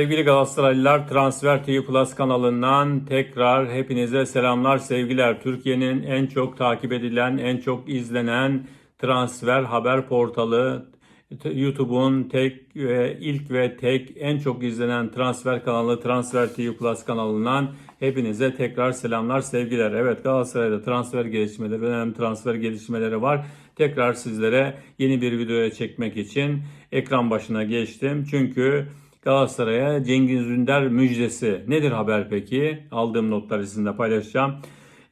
Sevgili Galatasaraylılar Transfer TV Plus kanalından tekrar hepinize selamlar sevgiler. Türkiye'nin en çok takip edilen, en çok izlenen transfer haber portalı YouTube'un tek ve ilk ve tek en çok izlenen transfer kanalı Transfer TV Plus kanalından hepinize tekrar selamlar sevgiler. Evet Galatasaray'da transfer gelişmeleri, önemli transfer gelişmeleri var. Tekrar sizlere yeni bir videoya çekmek için ekran başına geçtim. Çünkü Galatasaray'a Cengiz Ünder müjdesi. Nedir haber peki? Aldığım notları sizinle paylaşacağım.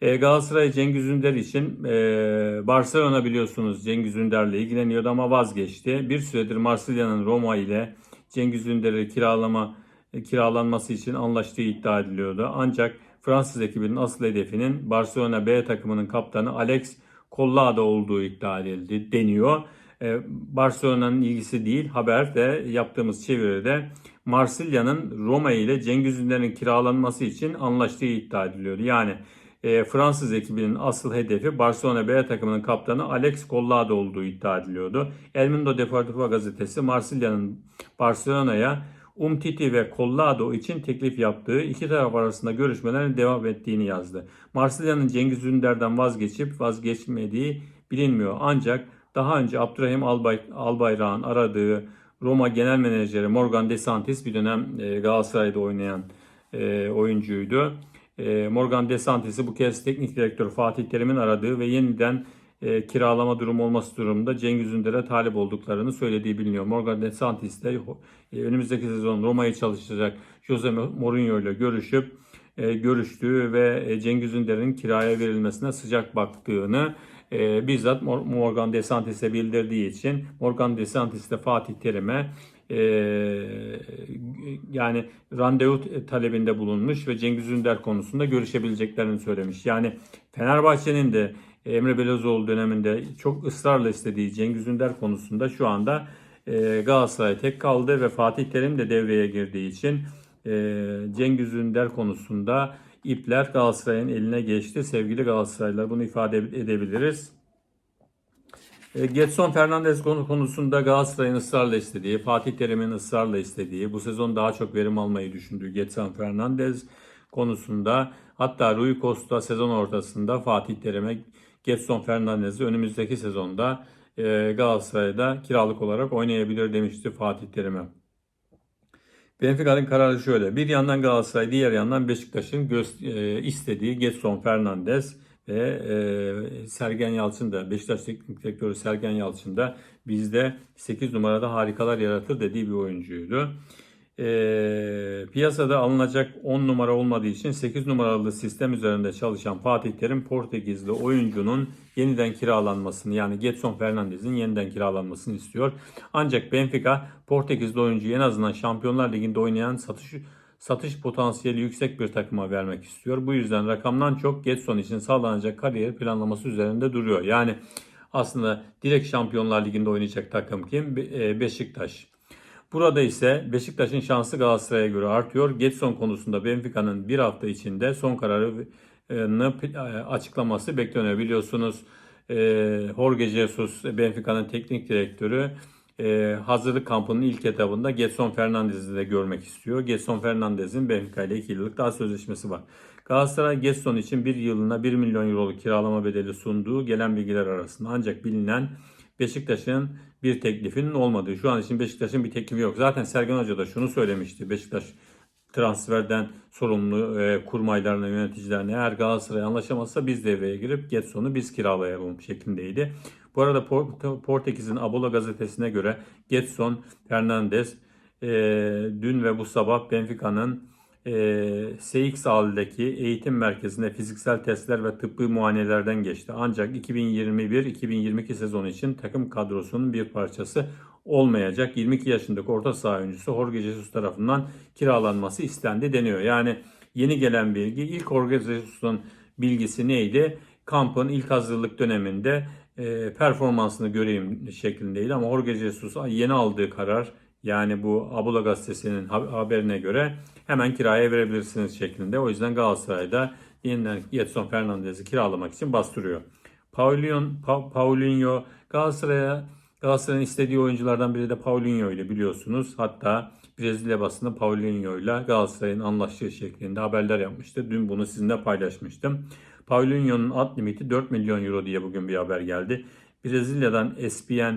E, Galatasaray Cengiz Ünder için e, Barcelona biliyorsunuz Cengiz Ünder'le ilgileniyordu ama vazgeçti. Bir süredir Marsilya'nın Roma ile Cengiz Ünder'i kiralama e, kiralanması için anlaştığı iddia ediliyordu. Ancak Fransız ekibinin asıl hedefinin Barcelona B takımının kaptanı Alex Collado olduğu iddia edildi deniyor. E, Barcelona'nın ilgisi değil haberde yaptığımız çeviride Marsilya'nın Roma ile Cengiz Ünder'in kiralanması için anlaştığı iddia ediliyordu. Yani e, Fransız ekibinin asıl hedefi Barcelona B takımının kaptanı Alex Collado olduğu iddia ediliyordu. El Mundo Deportivo gazetesi Marsilya'nın Barcelona'ya Umtiti ve Collado için teklif yaptığı iki taraf arasında görüşmelerin devam ettiğini yazdı. Marsilya'nın Cengiz Ünder'den vazgeçip vazgeçmediği bilinmiyor. Ancak daha önce Abdurrahim Albay, Albayrak'ın aradığı Roma Genel Menajeri Morgan DeSantis bir dönem e, Galatasaray'da oynayan e, oyuncuydu. E, Morgan DeSantis'i bu kez teknik direktör Fatih Terim'in aradığı ve yeniden e, kiralama durumu olması durumunda Cengiz Ünder'e talip olduklarını söylediği biliniyor. Morgan DeSantis de e, önümüzdeki sezon Roma'yı çalışacak Jose Mourinho ile görüşüp e, görüştüğü ve Cengiz Ünder'in kiraya verilmesine sıcak baktığını e, bizzat Morgan DeSantis'e bildirdiği için Morgan DeSantis de Fatih Terim'e e, yani randevu talebinde bulunmuş ve Cengiz Ünder konusunda görüşebileceklerini söylemiş. Yani Fenerbahçe'nin de Emre Belözoğlu döneminde çok ısrarla istediği Cengiz Ünder konusunda şu anda e, Galatasaray tek kaldı ve Fatih Terim de devreye girdiği için e, Cengiz Ünder konusunda ipler Galatasaray'ın eline geçti. Sevgili Galatasaraylılar bunu ifade edebiliriz. E, Getson Fernandez konu konusunda Galatasaray'ın ısrarla istediği, Fatih Terim'in ısrarla istediği, bu sezon daha çok verim almayı düşündüğü Getson Fernandez konusunda hatta Rui Costa sezon ortasında Fatih Terim'e Getson Fernandez'i önümüzdeki sezonda e, Galatasaray'da kiralık olarak oynayabilir demişti Fatih Terim'e. Benfica'nın kararı şöyle. Bir yandan Galatasaray, diğer yandan Beşiktaş'ın e, istediği Getson Fernandez ve e, Sergen Yalçın da Beşiktaş Teknik Direktörü Sergen Yalçın da bizde 8 numarada harikalar yaratır dediği bir oyuncuydu. E, piyasada alınacak 10 numara olmadığı için 8 numaralı sistem üzerinde çalışan Fatih Terim Portekizli oyuncunun yeniden kiralanmasını yani Getson Fernandez'in yeniden kiralanmasını istiyor. Ancak Benfica Portekizli oyuncuyu en azından Şampiyonlar Ligi'nde oynayan satış satış potansiyeli yüksek bir takıma vermek istiyor. Bu yüzden rakamdan çok Getson için sağlanacak kariyer planlaması üzerinde duruyor. Yani aslında direkt Şampiyonlar Ligi'nde oynayacak takım kim? Beşiktaş. Burada ise Beşiktaş'ın şansı Galatasaray'a göre artıyor. Getson konusunda Benfica'nın bir hafta içinde son kararını açıklaması bekleniyor. Biliyorsunuz Jorge Jesus Benfica'nın teknik direktörü hazırlık kampının ilk etabında Getson Fernandez'i de görmek istiyor. Getson Fernandez'in Benfica ile 2 yıllık daha sözleşmesi var. Galatasaray Getson için bir yılına 1 milyon euroluk kiralama bedeli sunduğu gelen bilgiler arasında. Ancak bilinen Beşiktaş'ın bir teklifinin olmadığı. Şu an için Beşiktaş'ın bir teklifi yok. Zaten Sergen Hoca da şunu söylemişti. Beşiktaş transferden sorumlu e, kurmaylarına, yöneticilerine eğer Galatasaray anlaşamazsa biz devreye girip Getson'u biz kiralayalım şeklindeydi. Bu arada Portekiz'in Abola gazetesine göre Getson Fernandez e, dün ve bu sabah Benfica'nın e, CX Hal'deki eğitim merkezinde fiziksel testler ve tıbbi muayenelerden geçti. Ancak 2021-2022 sezonu için takım kadrosunun bir parçası olmayacak. 22 yaşındaki orta saha oyuncusu Jorge Jesus tarafından kiralanması istendi deniyor. Yani yeni gelen bilgi ilk Jorge Jesus'un bilgisi neydi? Kampın ilk hazırlık döneminde e, performansını göreyim şeklindeydi ama Jorge Jesus yeni aldığı karar yani bu Abula gazetesinin haberine göre hemen kiraya verebilirsiniz şeklinde. O yüzden Galatasaray'da yeniden Getson Fernandez'i kiralamak için bastırıyor. Paulinho, pa Paulinho Galatasaray'a Galatasaray'ın istediği oyunculardan biri de Paulinho ile biliyorsunuz. Hatta Brezilya basını Paulinho ile Galatasaray'ın anlaştığı şeklinde haberler yapmıştı. Dün bunu sizinle paylaşmıştım. Paulinho'nun alt limiti 4 milyon euro diye bugün bir haber geldi. Brezilya'dan ESPN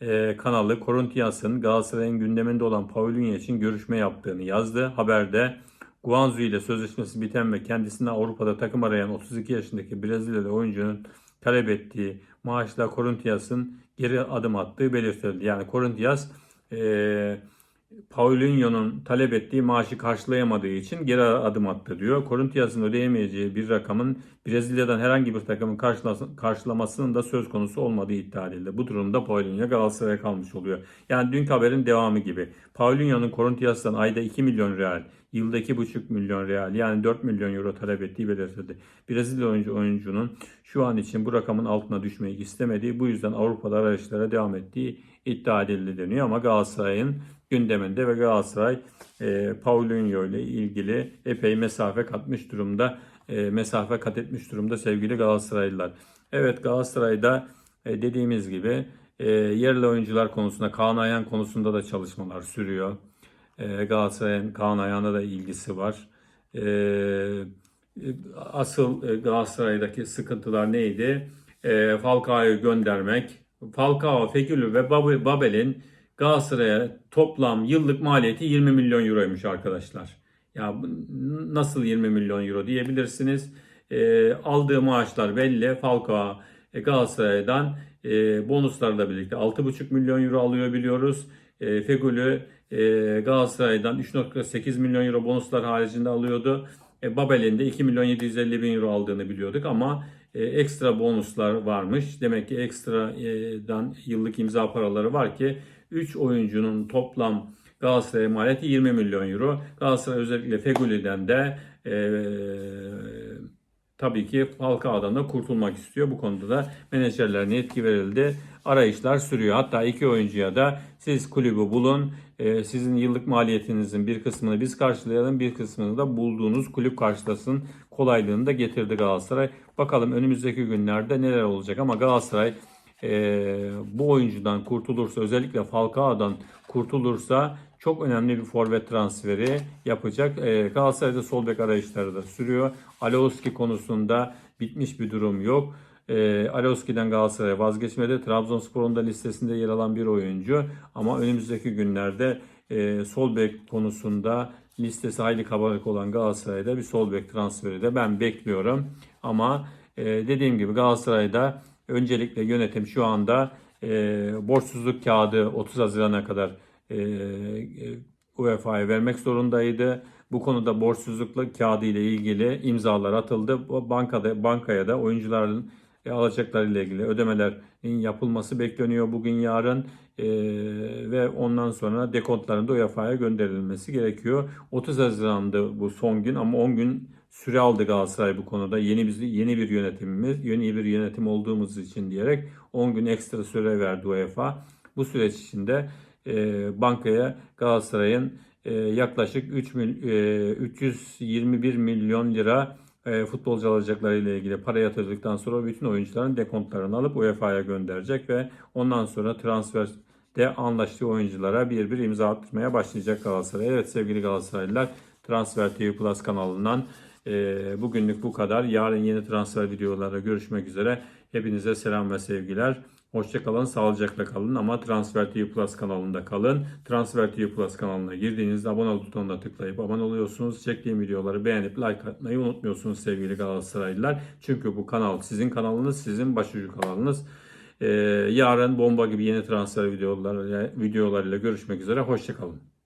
e, kanalı Corinthians'ın Galatasaray'ın gündeminde olan Paulinho için görüşme yaptığını yazdı. Haberde Guangzhou ile sözleşmesi biten ve kendisine Avrupa'da takım arayan 32 yaşındaki Brezilyalı oyuncunun talep ettiği maaşla Corinthians'ın geri adım attığı belirtildi. Yani Corinthians e, Paulinho'nun talep ettiği maaşı karşılayamadığı için geri adım attı diyor. Corinthians'ın ödeyemeyeceği bir rakamın Brezilya'dan herhangi bir takımın karşılamasının da söz konusu olmadığı iddia edildi. Bu durumda Paulinho Galatasaray'a kalmış oluyor. Yani dünkü haberin devamı gibi. Paulinho'nun Corinthians'tan ayda 2 milyon real, yılda 2,5 milyon real yani 4 milyon euro talep ettiği belirtildi. Brezilya oyuncu oyuncunun şu an için bu rakamın altına düşmeyi istemediği, bu yüzden Avrupa'da arayışlara devam ettiği iddia edildi deniyor ama Galatasaray'ın gündeminde ve Galatasaray e, Paulinho ile ilgili epey mesafe katmış durumda. E, mesafe kat etmiş durumda sevgili Galatasaraylılar. Evet Galatasaray'da e, dediğimiz gibi e, yerli oyuncular konusunda Kaan Ayhan konusunda da çalışmalar sürüyor. E, Galatasaray'ın Kaan Ayhan'a da ilgisi var. E, asıl e, Galatasaray'daki sıkıntılar neydi? E, Falcao'yu göndermek. Falcao, Fekülü ve Bab- Babel'in Galatasaray'a toplam yıllık maliyeti 20 milyon euroymuş arkadaşlar. Ya nasıl 20 milyon euro diyebilirsiniz. E, aldığı maaşlar belli. Falcao e, Galatasaray'dan e, bonuslarla birlikte 6,5 milyon euro alıyor biliyoruz. E, Fegül'ü e, Galatasaray'dan 3.8 milyon euro bonuslar haricinde alıyordu. E, Babel'in de 2 milyon 750 bin euro aldığını biliyorduk ama e, ekstra bonuslar varmış. Demek ki ekstradan yıllık imza paraları var ki 3 oyuncunun toplam Galatasaray maliyeti 20 milyon euro. Galatasaray özellikle Fegüli'den de e, tabii ki Falcao'dan da kurtulmak istiyor. Bu konuda da menajerlerine yetki verildi. Arayışlar sürüyor. Hatta iki oyuncuya da siz kulübü bulun. e, sizin yıllık maliyetinizin bir kısmını biz karşılayalım. Bir kısmını da bulduğunuz kulüp karşılasın. Kolaylığını da getirdi Galatasaray. Bakalım önümüzdeki günlerde neler olacak ama Galatasaray e, bu oyuncudan kurtulursa özellikle Falcao'dan kurtulursa çok önemli bir forvet transferi yapacak. E, Galatasaray'da sol bek arayışları da sürüyor. Alioski konusunda bitmiş bir durum yok. E, Alioski'den Galatasaray vazgeçmedi. Trabzonspor'un da listesinde yer alan bir oyuncu. Ama önümüzdeki günlerde e, sol bek konusunda listesi hayli kabarık olan Galatasaray'da bir sol bek transferi de ben bekliyorum. Ama e, dediğim gibi Galatasaray'da öncelikle yönetim şu anda e, borçsuzluk kağıdı 30 Haziran'a kadar e, e, UEFA'ya vermek zorundaydı. Bu konuda borçsuzluk kağıdı ile ilgili imzalar atıldı. Bankada bankaya da oyuncuların e, alacaklarıyla ilgili ödemelerin yapılması bekleniyor bugün yarın E, ve ondan sonra dekontların da UEFA'ya gönderilmesi gerekiyor. 30 Haziran'da bu son gün ama 10 gün süre aldı Galatasaray bu konuda. Yeni bir yeni bir yönetimimiz, yeni bir yönetim olduğumuz için diyerek 10 gün ekstra süre verdi UEFA. Bu süreç içinde e, bankaya Galatasaray'ın e, yaklaşık 3 mil, e, 321 milyon lira e, futbolcu alacakları ile ilgili para yatırdıktan sonra bütün oyuncuların dekontlarını alıp UEFA'ya gönderecek ve ondan sonra transferde anlaştığı oyunculara bir bir imza attırmaya başlayacak Galatasaray. Evet sevgili Galatasaraylılar Transfer TV Plus kanalından e, bugünlük bu kadar. Yarın yeni transfer videolarla görüşmek üzere. Hepinize selam ve sevgiler. Hoşçakalın, sağlıcakla kalın ama Transfer TV Plus kanalında kalın. Transfer TV Plus kanalına girdiğinizde abone ol butonuna tıklayıp abone oluyorsunuz. Çektiğim videoları beğenip like atmayı unutmuyorsunuz sevgili Galatasaraylılar. Çünkü bu kanal sizin kanalınız, sizin başucu kanalınız. Ee, yarın bomba gibi yeni transfer videolarıyla, videolarıyla görüşmek üzere. Hoşçakalın.